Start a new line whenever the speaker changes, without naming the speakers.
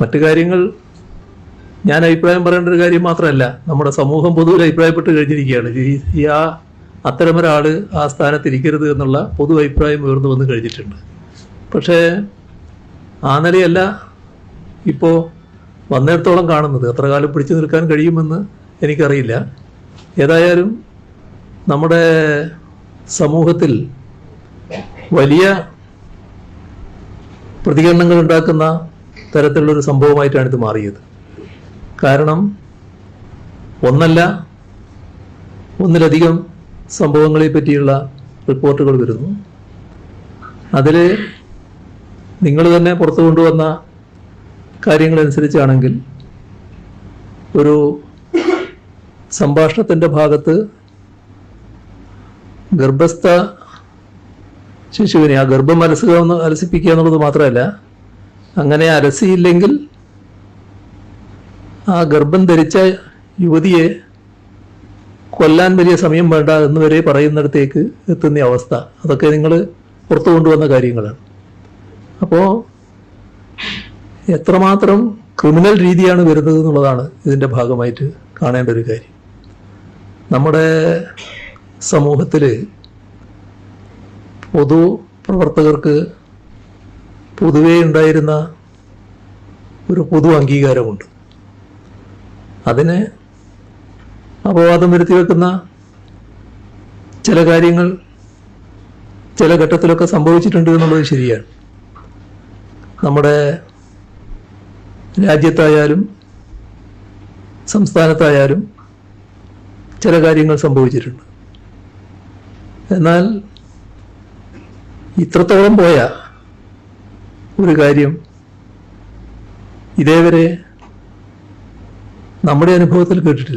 മറ്റു കാര്യങ്ങൾ ഞാൻ അഭിപ്രായം പറയേണ്ട ഒരു കാര്യം മാത്രമല്ല നമ്മുടെ സമൂഹം പൊതുവിൽ അഭിപ്രായപ്പെട്ട് കഴിഞ്ഞിരിക്കുകയാണ്. ഈ ആ അത്തരമൊരാൾ ആ സ്ഥാനത്തിരിക്കരുത് എന്നുള്ള പൊതു അഭിപ്രായം ഉയർന്നു വന്ന് കഴിഞ്ഞിട്ടുണ്ട്. പക്ഷേ ആ നിലയല്ല ഇപ്പോൾ വന്നിടത്തോളം കാണുന്നത്. എത്ര കാലം പിടിച്ചു നിൽക്കാൻ കഴിയുമെന്ന് എനിക്കറിയില്ല. ഏതായാലും നമ്മുടെ സമൂഹത്തിൽ വലിയ പ്രതികരണങ്ങൾ ഉണ്ടാക്കുന്ന തരത്തിലുള്ളൊരു സംഭവമായിട്ടാണ് ഇത് മാറിയത്. കാരണം ഒന്നല്ല ഒന്നിലധികം സംഭവങ്ങളെ പറ്റിയുള്ള റിപ്പോർട്ടുകൾ വരുന്നു. അതിൽ നിങ്ങൾ തന്നെ പുറത്തു കൊണ്ടുവന്ന കാര്യങ്ങളനുസരിച്ചാണെങ്കിൽ ഒരു സംഭാഷണത്തിന്റെ ഭാഗത്ത് ഗർഭസ്ഥ ശിശുവിനെ ആ ഗർഭം അലസുക അലസിപ്പിക്കുക എന്നുള്ളത് മാത്രമല്ല അങ്ങനെ അരസിയില്ലെങ്കിൽ ആ ഗർഭം ധരിച്ച യുവതിയെ കൊല്ലാൻ വലിയ സമയം വേണ്ട എന്ന് വരെ പറയുന്നിടത്തേക്ക് എത്തുന്ന അവസ്ഥ. അതൊക്കെ നിങ്ങൾ പുറത്തു കൊണ്ടുവന്ന കാര്യങ്ങളാണ്. അപ്പോൾ എത്രമാത്രം ക്രിമിനൽ രീതിയാണ് വരുന്നത് എന്നുള്ളതാണ് ഇതിന്റെ ഭാഗമായിട്ട് കാണേണ്ട ഒരു കാര്യം. നമ്മുടെ സമൂഹത്തിൽ പൊതു പ്രവർത്തകർക്ക് പൊതുവേ ഉണ്ടായിരുന്ന ഒരു പൊതു അംഗീകാരമുണ്ട്. അതിന് അപവാദം വരുത്തി വെക്കുന്ന ചില കാര്യങ്ങൾ ചില ഘട്ടത്തിലൊക്കെ സംഭവിച്ചിട്ടുണ്ട് എന്നുള്ളത് ശരിയാണ്. നമ്മുടെ രാജ്യത്തായാലും സംസ്ഥാനത്തായാലും ചില കാര്യങ്ങൾ സംഭവിച്ചിട്ടുണ്ട്. എന്നാൽ ഇത്രത്തോളം പോയ ഒരു കാര്യം ഇതേവരെ നമ്മുടെ അനുഭവത്തിൽ കേട്ടിട്ടില്ല.